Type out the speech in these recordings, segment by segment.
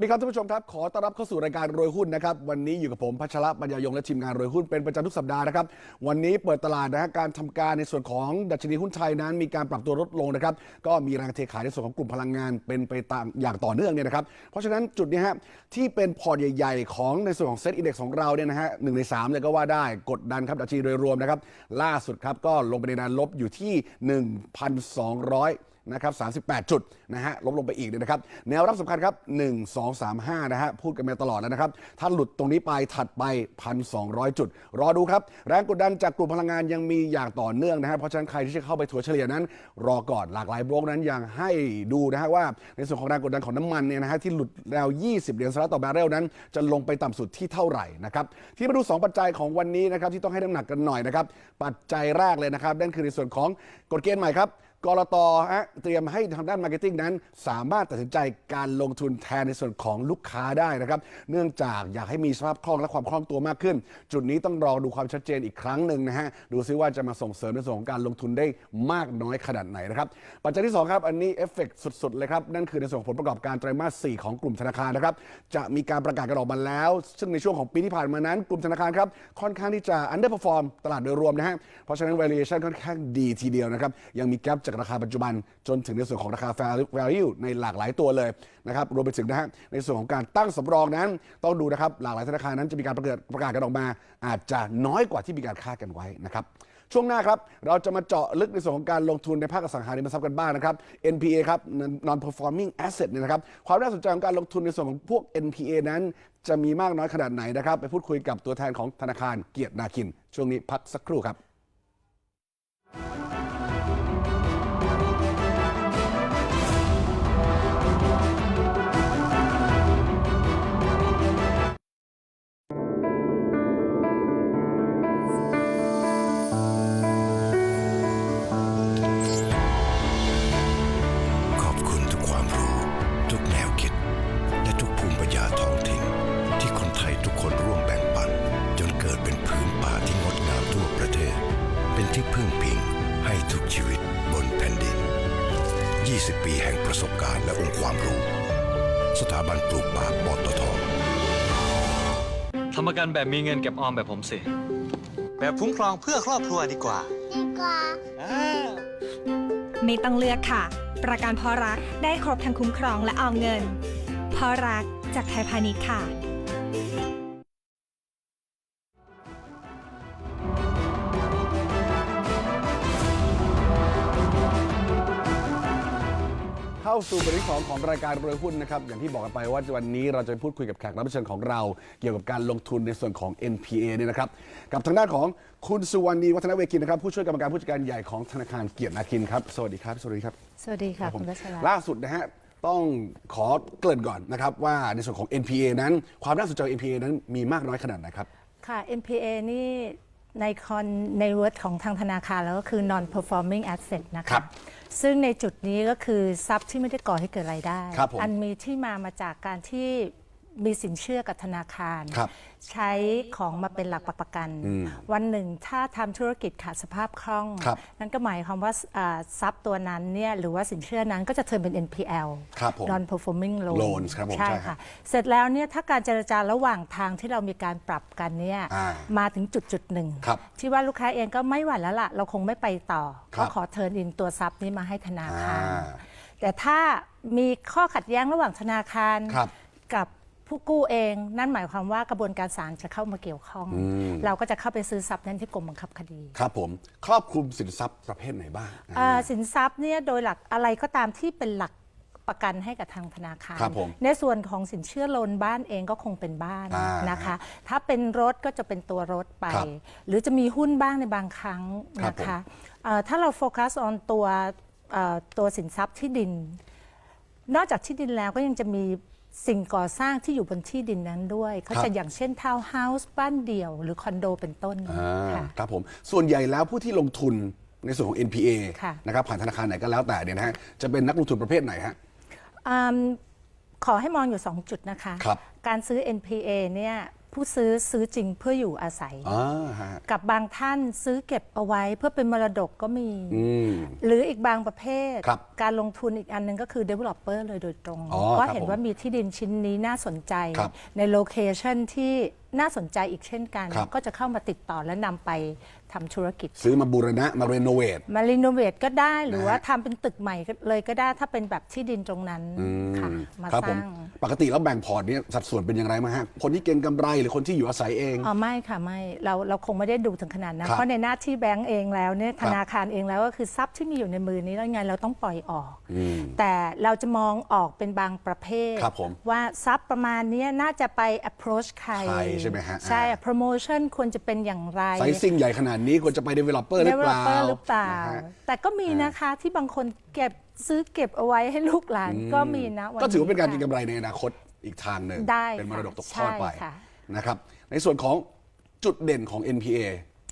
วัสดีครับท่านผู้ชมครับ ขอต้อนรับเข้าสู่รายการรวยหุ้นนะครับ วันนี้อยู่กับผมพัชระปัญญายงและทีมงานรวยหุ้นเป็นประจำทุกสัปดาห์นะครับ วันนี้เปิดตลาดนะฮะการทำการในส่วนของดัชนีหุ้นไทยนั้น มีการปรับตัวลดลงนะครับ ก็มีแรงเทขายในส่วนของกลุ่มพลังงานเป็นไปตามอย่างต่อเนื่องเนี่ยนะครับ เพราะฉะนั้นจุดนี้ฮะที่เป็นพอร์ตใหญ่ๆ ของในส่วนของเซ็ตอินเด็กซ์ของเราเนี่ยนะฮะหนึ่งในสามเลยก็ว่าได้กดดันครับดัชนีโดยรวมนะครับล่าสุดครับก็ลงไปในแดนลบอยู่ที่ 1,200 นะครับ38 จุดนะฮะลบลงไปอีกเนี่ยนะครับแนวรับสำคัญครับ 1 2 3 5 นะฮะพูดกันมาตลอดแล้วนะครับ ถ้าหลุดตรงนี้ไปถัดไป 1,200 จุด รอดูครับ แรงกดดันจากกลุ่มพลังงานยังมีอย่างต่อเนื่องนะฮะเพราะฉะนั้นใครที่จะเข้าไปถัวเฉลี่ยนั้น รอก่อนหลากหลายโบรกนั้นยังให้ดูนะฮะว่า ในส่วนของแรงกดดันของน้ำมันเนี่ยนะฮะที่หลุดแนว 20 เหรียญสหรัฐต่อแบเรลนั้น จะลงไปต่ำสุดที่เท่าไหร่นะครับที่มาดู 2 ปัจจัยของวันนี้นะครับที่ต้องให้น้ำหนักกันหน่อยนะครับปัจจัยแรกเลยนะครับนั่นคือในส่วนของกฎเกณฑ์ใหม่ครับ กรตฮะเตรียมให้ทางด้านมาร์เก็ตติ้งนั้น สามารถตัดสินใจการลงทุนแทนในส่วนของลูกค้าได้นะครับ เนื่องจากอยากให้มีสภาพคล่องและความคล่องตัวมากขึ้น จุดนี้ต้องรอดูความชัดเจนอีกครั้งหนึ่งนะฮะดูซิว่าจะมาส่งเสริมในส่วนของการลงทุนได้มากน้อยขนาดไหนนะครับปัจจัยที่ 2 ครับอันนี้เอฟเฟกต์สุดๆเลยครับนั่นคือในส่วนของผลประกอบการไตรมาส 4 ของกลุ่มธนาคารนะครับจะมีการประกาศกันออกมาแล้ว ซึ่งในช่วงของปีที่ผ่านมานั้น กลุ่มธนาคารครับค่อนข้างที่จะ underperform ตลาดโดยรวมนะฮะเพราะฉะนั้น valuation ค่อนข้างดีทีเดียวนะครับยังมีแกลบจากราคาปัจจุบันจนถึงในส่วนของราคา value ในหลากหลายตัวเลยนะครับรวมไปถึงนะฮะในส่วนของการตั้งสำรองนั้น ต้องดูนะครับหลากหลายธนาคารนั้นจะมีการประกาศประกาศกันออกมา อาจจะน้อยกว่าที่มีการคาดกันไว้นะครับช่วงหน้าครับ เราจะมาเจาะลึกในส่วนของการลงทุนในภาคอสังหาริมทรัพย์กันบ้างนะครับ NPA ครับ non performing asset เนี่ยนะครับ ความน่าสนใจของการลงทุนในส่วนของพวก NPA นั้น จะมีมากน้อยขนาดไหนนะครับ ไปพูดคุยกับตัวแทนของธนาคารเกียรตินาคิน ช่วงนี้พักสักครู่ครับ ถาบันปลูกป่าปตททำประกันแบบมีเงินเก็บออมแบบผมสิ แบบคุ้มครองเพื่อครอบครัวดีกว่า ดีกว่า ไม่ต้องเลือกค่ะ ประกันเพราะรักได้ครบทั้งคุ้มครองและออมเงินเพราะรักจากไทยพาณิชย์ค่ะ เข้าสู่บทที่สองของรายการรวยหุ้นนะครับ อย่างที่บอกกันไปว่าวันนี้เราจะพูดคุยกับแขกรับเชิญของเรา เกี่ยวกับการลงทุนในส่วนของ NPA เนี่ยนะครับ กับทางด้านของคุณสุวรรณีวัฒนเวกินนะครับ ผู้ช่วยกรรมการผู้จัดการใหญ่ของธนาคารเกียรตินาคินครับ สวัสดีครับ สวัสดีครับ สวัสดีค่ะรับผมคุณพัชระล่าสุดนะฮะต้องขอเกริ่นก่อนนะครับว่าในส่วนของ NPA นั้น ความน่าสนใจของ NPA นั้นมีมากน้อยขนาดไหนครับ ค่ะ NPA นี่ ในคอนในเวิร์ดของทางธนาคารแล้วก็คือ non performing asset นะครัคะบซึ่งในจุดนี้ก็คือทรัพย์ที่ไม่ได้ก่อให้เกิดรายได้ ครับผม อันมีที่มามาจากการที่ มีสินเชื่อกับธนาคาร ครับ ใช้ของมาเป็นหลักประกันวันหนึ่งถ้าทำธุรกิจขาดสภาพคล่อง ครับ นั่นก็หมายความว่าอ่าทรัพย์ตัวนั้นเนี่ยหรือว่าสินเชื่อนั้นก็จะเทิร์นเป็น NPL ครับผม non performing loan Loans ครับผมใช่ใช่ครับค่ะ เสร็จแล้วเนี่ยถ้าการเจรจาระหว่างทางที่เรามีการปรับกันเนี่ยอ่ามาถึงจุดจุดหนึ่งครับที่ว่าลูกค้าเองก็ไม่ไหวแล้วล่ะ เราคงไม่ไปต่อ ครัก็บขอเทิร์นอินตัวทรัพย์นี้มาให้ธนาคาร อ่าแต่ถ้ามีข้อขัดแย้งระหว่างธนาคาร ครับ กับ ผู้กู้เองนั่นหมายความว่ากระบวนการศาลจะเข้ามาเกี่ยวข้องเราก็จะเข้าไปซื้อทรัพย์นั้นที่กรมบังคับคดี ครับผมครอบคลุมสินทรัพย์ประเภทไหนบ้างอ่าสินทรัพย์เนี่ยโดยหลักอะไรก็ตามที่เป็นหลักประกันให้กับทางธนาคาร ครับผมในส่วนของสินเชื่อโลนบ้านเองก็คงเป็นบ้านอ่านนะคะ ถ้าเป็นรถก็จะเป็นตัวรถไป ครับหรือจะมีหุ้นบ้างในบางครั้งครับนะคะเอ่อถ้าเราโฟกัส on ตัวเอ่อตัวสินทรัพย์ที่ดิน นอกจากที่ดินแล้วก็ยังจะมี สิ่งก่อสร้างที่อยู่บนที่ดินนั้นด้วย เขาครับจะอย่างเช่นทาวน์เฮาส์บ้านเดี่ยว หรือคอนโดเป็นต้นอ่าค่ะ ครับผม ส่วนใหญ่แล้วผู้ที่ลงทุนในส่วนของ NPA ค่ะ นะครับผ่านธนาคารไหนก็แล้วแต่เนี่ยนะฮะจะเป็นนักลงทุนประเภทไหนฮะ อืมขอให้มองอยู่ 2 จุดนะคะ ครับการซื้อ NPA เนี่ย ผู้ซื้อซื้อจริงเพื่ออยู่อาศัย อ่าฮะ กับบางท่านซื้อเก็บเอาไว้เพื่อเป็นมรดกก็มี อืม หรืออีกบางประเภท ครับการลงทุนอีกอันหนึงก็คือ developer เลยโดยตรง อ๋อก็ครับเห็นผมว่ามีที่ดินชิ้นนี้น่าสนใจ ครับในโลเคชันที่น่าสนใจอีกเช่นกัน ครับก็จะเข้ามาติดต่อและนำไป ทำธุรกิจ ซื้อมาบูรณะมาเรโนเวท มารีโนเวทก็ได้หรือนะฮะ ว่าทำเป็นตึกใหม่เลยก็ได้ถ้าเป็นแบบที่ดินตรงนั้นค่ะ มาครับสผมร้างปกติแล้วแบ่งพอร์ตเนี่ยสัดส่วนเป็นอย่างไรมาฮะคนที่เก็งกำไรหรือคนที่อยู่อาศัยเอง อ๋อไม่ค่ะไม่เราเราคงไม่ได้ดูถึงขนาดนั้นครับเพราะในหน้าที่แบงก์เองแล้วเนี่ยครัธบนาคารเองแล้วก็คือทรัพย์ที่มีอยู่ในมือนี้แล้วไงเราต้องปล่อยออก แต่เราจะมองออกเป็นบางประเภท ครับผมว่าทรัพย์ประมาณเนี้ยน่าจะไป approach ใครใครใช่ไหมฮะใช่อ่า promotion ควรจะเป็นอย่างไร ไซซิ่งใหญ่ขนาดนี้ควรจะไป developer หรือเปล่า developer หรือเปล่า นะฮะ แต่ก็มีนะคะที่บางคนเก็บซื้อเก็บเอาไว้ให้ลูกหลานก็มีนะวันก็ถือว่าเป็นการเก็งค่ะกำไรในอนาคตอีกทางหนึ่ง ได้เป็นมรดกตกทค่ะอดไปใช่ค่ะนะครับ ในส่วนของจุดเด่นของ NPA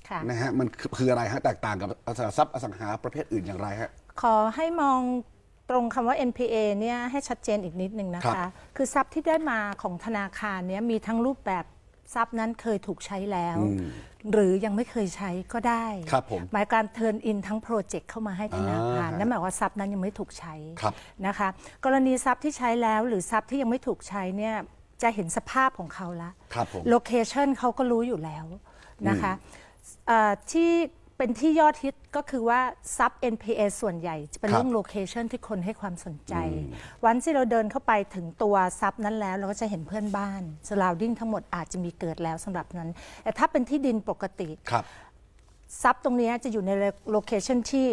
ค่ะ นะฮะมันคือคืออะไรฮะแตกต่างกับอสังหาทรัพย์อสังหาประเภทอื่นอย่างไรฮะ ขอให้มองตรงคำว่า NPA เนี่ยให้ชัดเจนอีกนิดนึงนะครัคะ บคือทรัพย์ที่ได้มาของธนาคารเนี่ยมีทั้งรูปแบบ ทรัพย์นั้นเคยถูกใช้แล้ว หรือยังไม่เคยใช้ก็ได้ครับผมหมายการเทิร์นอินทั้งโปรเจกต์เข้ามาให้ธนาคารอ่านั่นหมายว่าทรัพย์นั้นยังไม่ถูกใช้ครับนะคะ กรณีทรัพย์ที่ใช้แล้ว หรือทรัพย์ที่ยังไม่ถูกใช้เนี่ยจะเห็นสภาพของเขาละครับผมโลเคชันเขาก็รู้อยู่แล้วนะคะเอ่อที่ เป็นที่ยอดฮิตก็คือว่าซับ NPA ส่วนใหญ่ จะเป็นครับเรื่องโลเคชันที่คนให้ความสนใจ วันที่เราเดินเข้าไปถึงตัวซับนั้นแล้ว เราก็จะเห็นเพื่อนบ้านสลาวดิ้งทั้งหมดอาจจะมีเกิดแล้วสำหรับนั้น แต่ถ้าเป็นที่ดินปกติครับซับตรงเนี้ยจะอยู่ในโลเคชันที่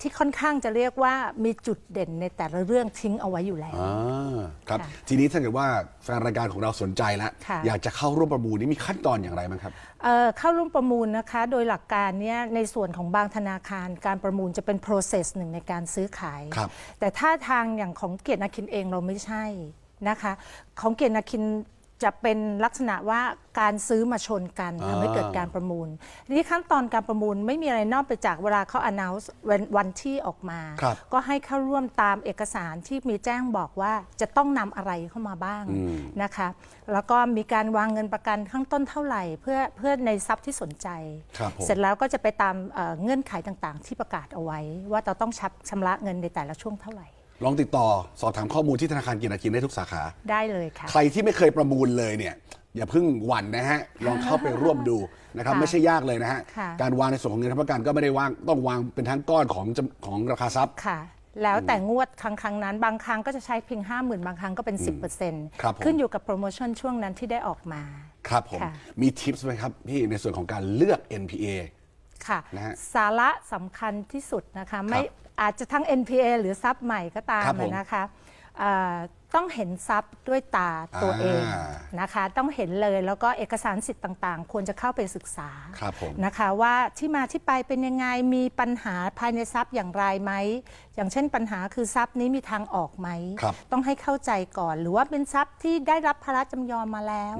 ที่ค่อนข้างจะเรียกว่ามีจุดเด่นในแต่ละเรื่องทิ้งเอาไว้อยู่แล้ว อ่าครับ ค่ะทีนี้ถ้าเกิดว่าแฟนรายการของเราสนใจแล้วค่ะ อยากจะเข้าร่วมประมูลนี่มีขั้นตอนอย่างไรบ้างครับ เอ่อเข้าร่วมประมูลนะคะ โดยหลักการเนี้ยในส่วนของบางธนาคาร การประมูลจะเป็น process หนึ่งในการซื้อขาย ครับ แต่ถ้าทางอย่างของเกียรตินาคินเองเราไม่ใช่นะคะ ของเกียรตินาคิน จะเป็นลักษณะว่าการซื้อมาชนกันอ่าทำให้เกิดการประมูลทีนี้ขั้นตอนการประมูลไม่มีอะไรนอกไปจากเวลาเขา announce วันวันที่ออกมา ครับก็ให้เข้าร่วมตามเอกสารที่มีแจ้งบอกว่าจะต้องนำอะไรเข้ามาบ้างนะคะ แล้วก็มีการวางเงินประกันข้างต้นเท่าไหร่ เพื่อเพื่อในทรัพย์ที่สนใจ ครับผม เสร็จแล้วก็จะไปตามเอ่อเงื่อนไขต่างๆ ที่ประกาศเอาไว้ ว่าเราต้องชับชำระเงินในแต่ละช่วงเท่าไหร่ ลองติดต่อสอบถามข้อมูลที่ธนาคารเกียรตินาคินได้ทุกสาขา ได้เลยค่ะ ใครที่ไม่เคยประมูลเลยเนี่ยอย่าเพิ่งหวั่นนะฮะ ลองเข้าไปร่วมดูนะครับ ค่ะไม่ใช่ยากเลยนะฮะ ค่ะ การวางในส่วนของเงินทำประกันก็ไม่ได้วางต้องวางเป็นทั้งก้อนของจำของราคาทรัพย์ ค่ะ แล้วแต่งวดครั้งครั้งนั้น บางครั้งก็จะใช้เพียง 5 0,000 บางครั้งก็เป็นครับผม10%ขึ้นอยู่กับโปรโมชั่นช่วงนั้นที่ได้ออกมา ครับผม ค่ะ มีทิปส์ไหมครับพี่ในส่วนของการเลือก NPA ค่ะ นะฮะสาระสำคัญที่สุดนะคะไม่อาจจะทั้ง NPA หรือซับใหม่ก็ตามครับผมนะคะเอ่อต้องเห็นซับด้วยตาตัวเองอ่า นะคะ ต้องเห็นเลยแล้วก็เอกสารสิทธิ์ต่างๆ ควรจะเข้าไปศึกษา ครับผม นะคะว่าที่มาที่ไปเป็นยังไงมีปัญหาภายในทรัพย์อย่างไรไหม อย่างเช่นปัญหาคือทรัพย์นี้มีทางออกไหม ครับต้องให้เข้าใจก่อนหรือว่าเป็นทรัพย์ที่ได้รับพระราชจำยอมมาแล้ว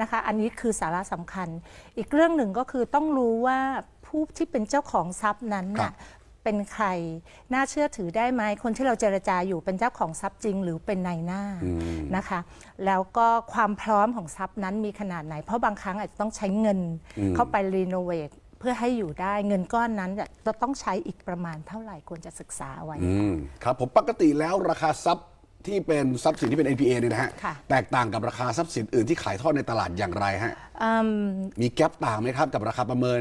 นะคะ อันนี้คือสาระสำคัญ อีกเรื่องหนึ่งก็คือต้องรู้ว่า ผู้ที่เป็นเจ้าของทรัพย์นั้นครัน่ะบเป็นใคร น่าเชื่อถือได้ไหมคนที่เราเจรจาอยู่เป็นเจ้าของทรัพย์จริง หรือเป็นนายหน้านะคะ แล้วก็ความพร้อมของทรัพย์นั้นมีขนาดไหน เพราะบางครั้งอาจจะต้องใช้เงินเข้าไปรีโนเวทเพื่อให้อยู่ได้เงินก้อนนั้นจะจะต้องใช้อีกประมาณเท่าไหร่ควรจะศึกษาเอาไว้อืมครับผมปกติแล้วราคาทรัพย์ที่เป็นทรัพย์สินที่เป็น NPA เนี่ยนะฮะค่ะแตกต่างกับราคาทรัพย์สินอื่นที่ขายทอดในตลาดอย่างไรฮะอืมมีแกลบต่างไหมครับกับราคาประเมิน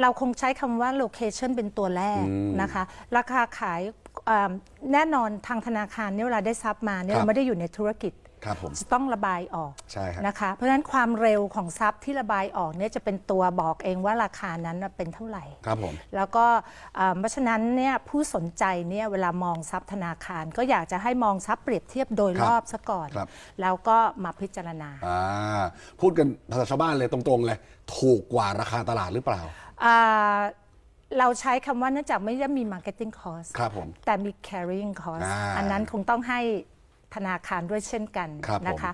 เราคงใช้คำว่า location เป็นตัวแรกนะคะ ราคาขายเอ่อแน่นอนทางธนาคารเนี่ยเวลาได้ทรัพย์มาเนี่ยครับ เราไม่ได้อยู่ในธุรกิจ ครับผมจะต้องระบายออกใช่ครับนะคะ เพราะฉะนั้นความเร็วของทรัพย์ที่ระบายออกเนี่ยจะเป็นตัวบอกเองว่าราคานั้นน่ะเป็นเท่าไหร่ ครับผม แล้วก็เอ่อเพราะฉะนั้นเนี่ยผู้สนใจเนี่ยเวลามองทรัพย์ธนาคาร ก็อยากจะให้มองทรัพย์เปรียบเทียบโดยครับรอบซะก่อน ครับ แล้วก็มาพิจารณาอ่าพูดกันภาษาชาวบ้านเลยตรงๆเลย ถูกกว่าราคาตลาดหรือเปล่า อ่าเราใช้คำว่าเนื่องจากไม่ได้มี marketing cost ครับผมแต่มี carrying cost อ่า อันนั้นคงต้องให้ ธนาคารด้วยเช่นกันครับผม นะคะ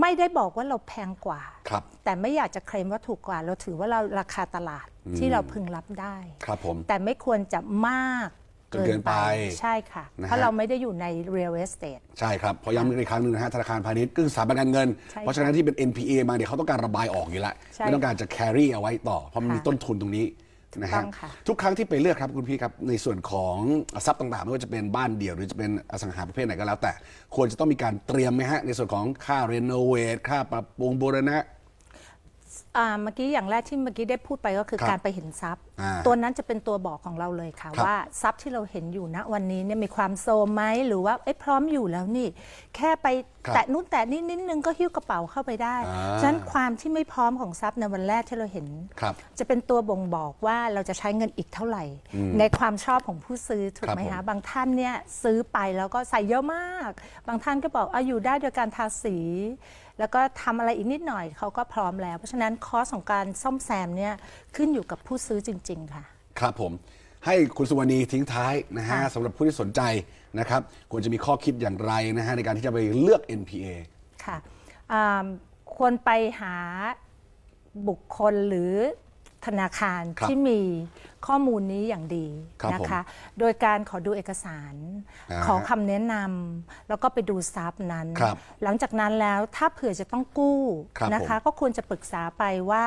ไม่ได้บอกว่าเราแพงกว่า ครับ แต่ไม่อยากจะเคลมว่าถูกกว่า เราถือว่าเราราคาตลาดที่เราพึงรับได้ ครับผม แต่ไม่ควรจะมากจนเกินไปใช่ค่ะ นะฮะ เพราะเราไม่ได้อยู่ใน real estate ใช่ครับพอย้ำอีกครั้งหนึ่งนะฮะธนาคารพาณิชย์ก็คือสถาบันการเงิน ใช่ค่ะเพราะฉะนั้นที่เป็น NPA มาเนี่ยเขาต้องการระบายออกอยู่แล้วใช่ไม่ต้องการจะ carry เอาไว้ต่อ เพราะมันมีค่ะ ต้นทุนตรงนี้ นะต้ฮะองค่ะ ทุกครั้งที่ไปเลือกครับคุณพี่ครับในส่วนของทรัพย์ต่างๆ ไม่ว่าจะเป็นบ้านเดี่ยวหรือจะเป็นอสังหาประเภทไหนก็แล้วแต่ ควรจะต้องมีการเตรียมไหมฮะในส่วนของค่ารีโนเวทค่าปรับปรุงบูรณะ อ่าเมื่อกี้อย่างแรกที่เมื่อกี้ได้พูดไปก็คือครับการไปเห็นทรัพย์ อ่าตัวนั้นจะเป็นตัวบอกของเราเลยค่ะ ครับว่าทรัพย์ที่เราเห็นอยู่ณวันนี้เนี่ยมีความโซมไหมหรือว่าเอ้ยพร้อมอยู่แล้วนี่ แค่ไปครับแตะนู้นแตะนี่นิดนึงก็หิ้วกระเป๋าเข้าไปได้อ่า ฉะนั้นความที่ไม่พร้อมของทรัพย์ในวันแรกที่เราเห็น ครับ จะเป็นตัวบ่งบอกว่าเราจะใช้เงินอีกเท่าไหร่ ในความชอบของผู้ซื้อถูกไหมครัคะบผมบางท่านเนี่ยซื้อไปแล้วก็ใส่เยอะมาก บางท่านก็บอกอะอยู่ได้โดยการทาสี แล้วก็ทำอะไรอีกนิดหน่อยเขาก็พร้อมแล้ว เพราะฉะนั้นคอสของการซ่อมแซมเนี่ยขึ้นอยู่กับผู้ซื้อจริง ๆ ค่ะ ครับผม ให้คุณสุวรรณีทิ้งท้ายนะฮะค่ะสำหรับผู้ที่สนใจนะครับควรจะมีข้อคิดอย่างไรนะฮะในการที่จะไปเลือก NPA ค่ะอ่าควรไปหาบุคคลหรือ ธนาคารครับที่มีข้อมูลนี้อย่างดีครับนะคะ โดยการขอดูเอกสาร อ่าขอคำแนะนำแล้วก็ไปดูทรัพย์นั้น ครับหลังจากนั้นแล้วถ้าเผื่อจะต้องกู้ครับนะคะ ผม ก็ควรจะปรึกษาไปว่า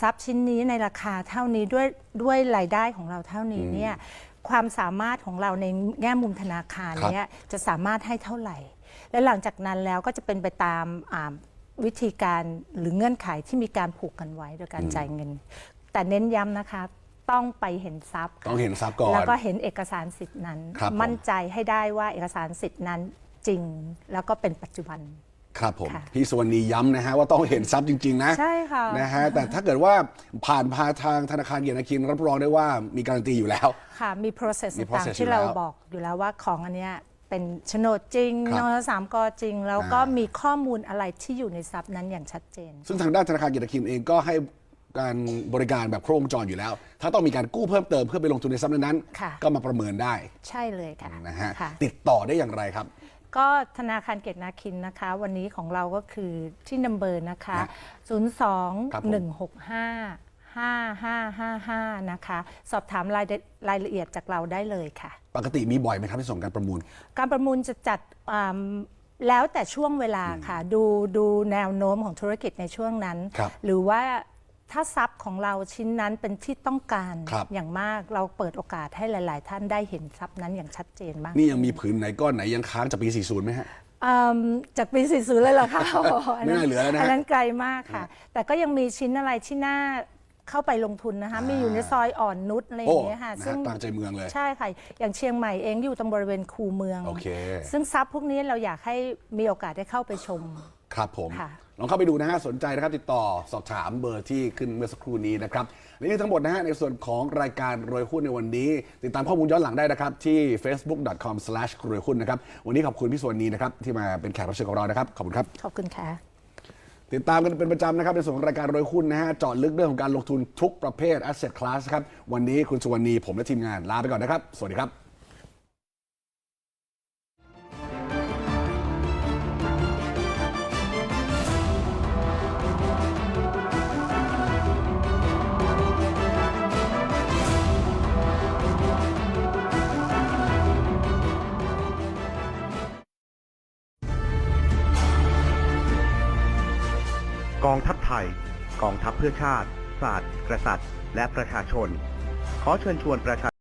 ทรัพย์ชิ้นนี้ในราคาเท่านี้ด้วยด้วยรายได้ของเราเท่านี้เนี่ยความสามารถของเราในแง่มุมธนาคารครับ เนี่ยจะสามารถให้เท่าไหร่ และหลังจากนั้นแล้วก็จะเป็นไปตามอ่าวิธีการหรือเงื่อนไขที่มีการผูกกันไว้โดยการจ่ายเงิน แต่เน้นย้ำนะคะ ต้องไปเห็นทรัพย์ค่ะต้องเห็นทรัพย์ก่อน แล้วก็เห็นเอกสารสิทธิ์นั้น ครับผม มั่นใจให้ได้ว่าเอกสารสิทธิ์นั้นจริง แล้วก็เป็นปัจจุบัน ครับผม ค่ะ พี่สุวรรณีย้ำนะฮะว่าต้องเห็นทรัพย์จริง ๆ นะ ใช่ค่ะ นะฮะ แต่ถ้าเกิดว่าผ่านพาทางธนาคารเกียรตินาคินรับรองได้ว่ามีการันตีอยู่แล้ว ค่ะ มี process มีต่าง process ๆ ที่เราอยู่แล้วบอกอยู่แล้วว่าของอันเนี้ยเป็นโฉนดจริงครับนสามกจริง แล้วก็อ่ามี มีข้อมูลอะไรที่อยู่ในทรัพย์นั้นอย่างชัดเจน ซึ่งทางด้านธนาคารเกียรตินาคินเองก็ให้ การบริการแบบครบวงจรอยู่แล้ว ถ้าต้องมีการกู้เพิ่มเติมเพื่อไปลงทุนในทรัพย์นั้นค่ะๆก็มาประเมินได้ใช่เลยค่ะนะฮะค่ะ ติดต่อได้อย่างไรครับ ก็ธนาคารเกียรตินาคินนะคะ วันนี้ของเราก็คือที่นัมเบอร์นะคะนะครับผม 02 165 5555 นะคะ สอบถามรายละรายละเอียดจากเราได้เลยค่ะ ปกติมีบ่อยไหมครับที่ส่งการประมูล การประมูลจะจัดอ่าแล้วแต่ช่วงเวลาค่ะ ดูดูแนวโน้มของธุรกิจในช่วงนั้น ครับหรือว่า ถ้าทรัพย์ของเราชิ้นนั้นเป็นที่ต้องการครับ อย่างมากเราเปิดโอกาสให้หลาย ๆ ท่านได้เห็นทรัพย์นั้นอย่างชัดเจนมากนี่ยังมีผืนไหนก้อนไหนยังค้างจากปี 40ไหมฮะ อืมจากปี40เลยเหรอคะ โอ้โหไม่น่าเหลือแล้วนะอันนั้นไกลมากค่ะ แต่ก็ยังมีชิ้นอะไรที่น่าเข้าไปลงทุนนะคะ มีอยู่ในซอยอ่อนนุชอะไรอย่างเงี้ยค่ะโอ้นะฮะซึ่งกลางใจเมืองเลยใช่ค่ะ อย่างเชียงใหม่เองอยู่ตรงบริเวณคูเมือง โอเค ซึ่งทรัพย์พวกนี้เราอยากให้มีโอกาสได้เข้าไปชม ครับผม ค่ะ ลองเข้าไปดูนะฮะสนใจนะครับ ติดต่อสอบถามเบอร์ที่ขึ้นเมื่อสักครู่นี้นะครับและนี่ทั้งหมดนะฮะในส่วนของรายการรวยหุ้นในวันนี้ ติดตามข้อมูลย้อนหลังได้นะครับที่ facebook.com/ รวยหุ้นนะครับวันนี้ขอบคุณพี่สวนนีนะครับที่มาเป็นแขกรับเชิญของเรานะครับขอบคุณครับ ขอบคุณค่ะ ติดตามกันเป็นประจำนะครับในส่วนของรายการรวยหุ้นนะฮะเจาะลึกเรื่องของการลงทุนทุกประเภท asset class ครับวันนี้คุณสุวรรณีผมและทีมงานลาไปก่อนนะครับ สวัสดีครับ ทย กองทัพเพื่อชาติ ศาสตร์ กษัตริย์ และประชาชน ขอเชิญชวนประชา